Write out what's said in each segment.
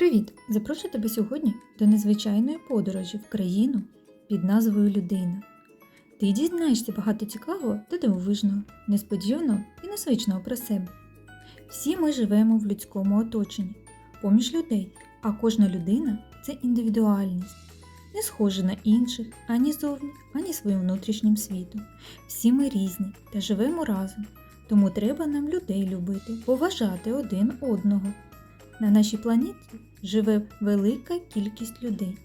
Привіт! Запрошую тебе сьогодні до незвичайної подорожі в країну під назвою Людина. Ти дізнаєшся багато цікавого та дивовижного, несподіваного і незвичного про себе. Всі ми живемо в людському оточенні, поміж людей, а кожна людина це індивідуальність, не схожа на інших ані зовні, ані своїм внутрішнім світом. Всі ми різні та живемо разом, тому треба нам людей любити, поважати один одного. На нашій планеті живе велика кількість людей,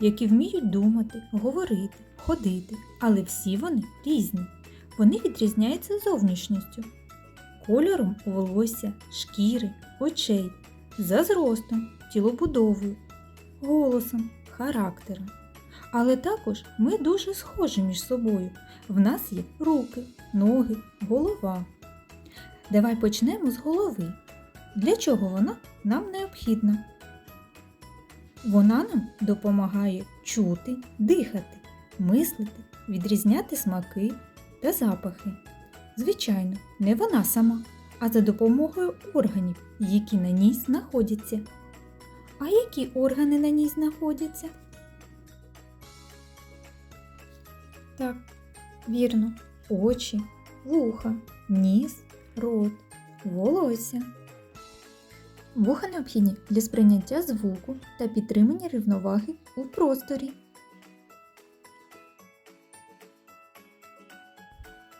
які вміють думати, говорити, ходити, але всі вони різні. Вони відрізняються зовнішністю, кольором волосся, шкіри, очей, за зростом, тілобудовою, голосом, характером. Але також ми дуже схожі між собою. В нас є руки, ноги, голова. Давай почнемо з голови. Для чого вона нам необхідна? Вона нам допомагає чути, дихати, мислити, відрізняти смаки та запахи. Звичайно, не вона сама, а за допомогою органів, які на ній знаходяться. А які органи на ній знаходяться? Так, вірно, очі, вуха, ніс, рот, волосся. Вуха необхідні для сприйняття звуку та підтримання рівноваги у просторі.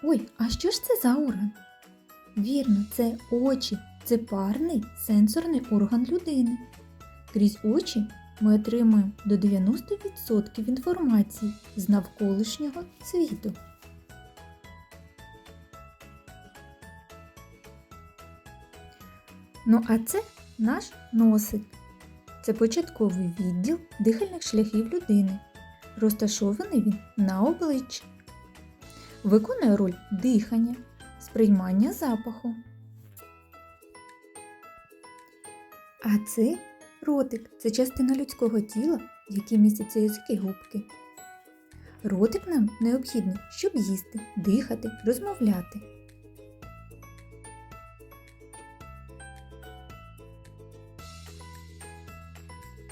Ой, а що ж це за орган? Вірно, це очі. Це парний сенсорний орган людини. Крізь очі ми отримуємо до 90% інформації з навколишнього світу. Ну а це наш носик. Це початковий відділ дихальних шляхів людини. Розташований він на обличчі. Виконує роль дихання, сприймання запаху. А це ротик це частина людського тіла, в містяться язики губки. Ротик нам необхідний, щоб їсти, дихати, розмовляти.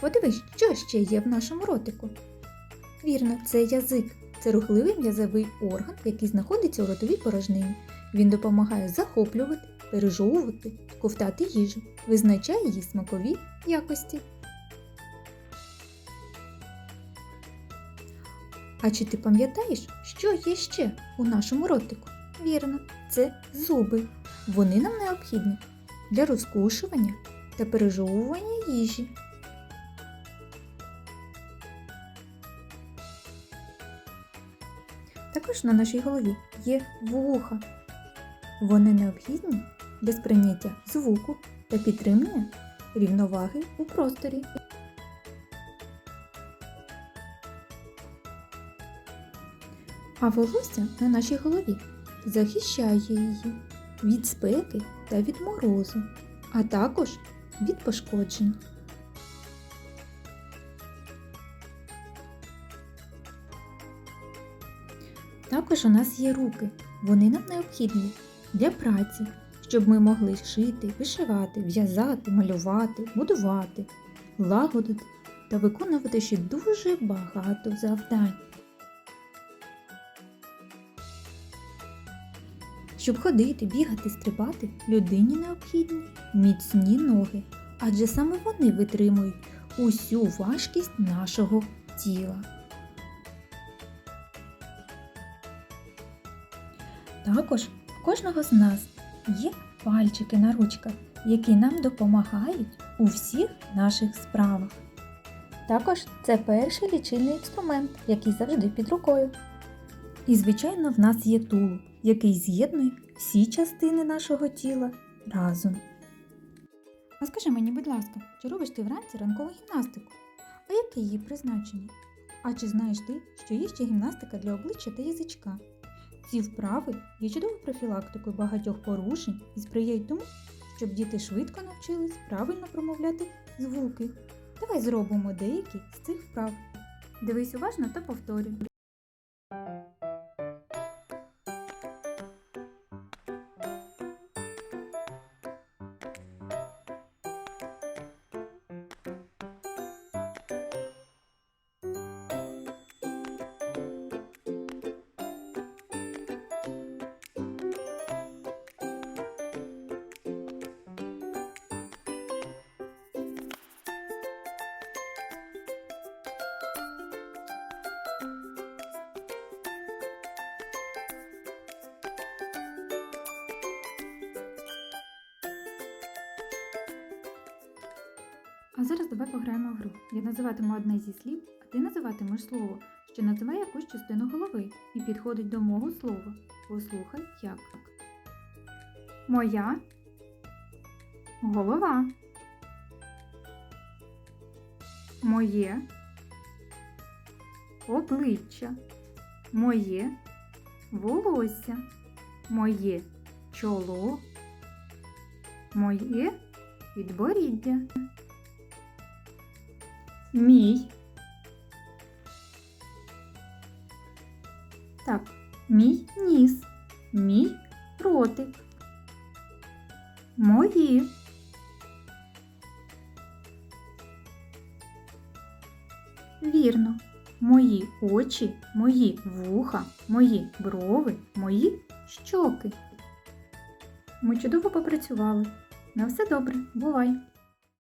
Подивись, що ще є в нашому ротику. Вірно, це язик. Це рухливий м'язовий орган, який знаходиться у ротовій порожнині. Він допомагає захоплювати, пережовувати, ковтати їжу, визначає її смакові якості. А чи ти пам'ятаєш, що є ще у нашому ротику? Вірно, це зуби. Вони нам необхідні для розкушування та пережовування їжі. Також на нашій голові є вуха. Вони необхідні для сприйняття звуку та підтримання рівноваги у просторі. А волосся на нашій голові захищає її від спеки та від морозу, а також від пошкоджень. Також у нас є руки. Вони нам необхідні для праці, щоб ми могли шити, вишивати, в'язати, малювати, будувати, лагодити та виконувати ще дуже багато завдань. Щоб ходити, бігати, стрибати, людині необхідні міцні ноги, адже саме вони витримують усю важкість нашого тіла. Також в кожного з нас є пальчики на ручках, які нам допомагають у всіх наших справах. Також це перший лічильний інструмент, який завжди під рукою. І, звичайно, в нас є тулуб, який з'єднує всі частини нашого тіла разом. А скажи мені, будь ласка, чи робиш ти вранці ранкову гімнастику? А яке її призначення? А чи знаєш ти, що є ще гімнастика для обличчя та язичка? Ці вправи є чудовою профілактикою багатьох порушень і сприяють тому, щоб діти швидко навчились правильно промовляти звуки. Давай зробимо деякі з цих вправ. Дивись уважно та повторюй. А зараз давай пограємо в гру. Я називатиму одне зі слів, а ти називатимеш слово, що називає якусь частину голови і підходить до мого слова. Послухай, як. Моя голова. Моє обличчя. Моє волосся. Моє чоло. Моє підборіддя. Мій. Так, мій ніс, мій ротик. Мої. Вірно. Мої очі, мої вуха, мої брови, мої щоки. Ми чудово попрацювали. На все добре, бувай!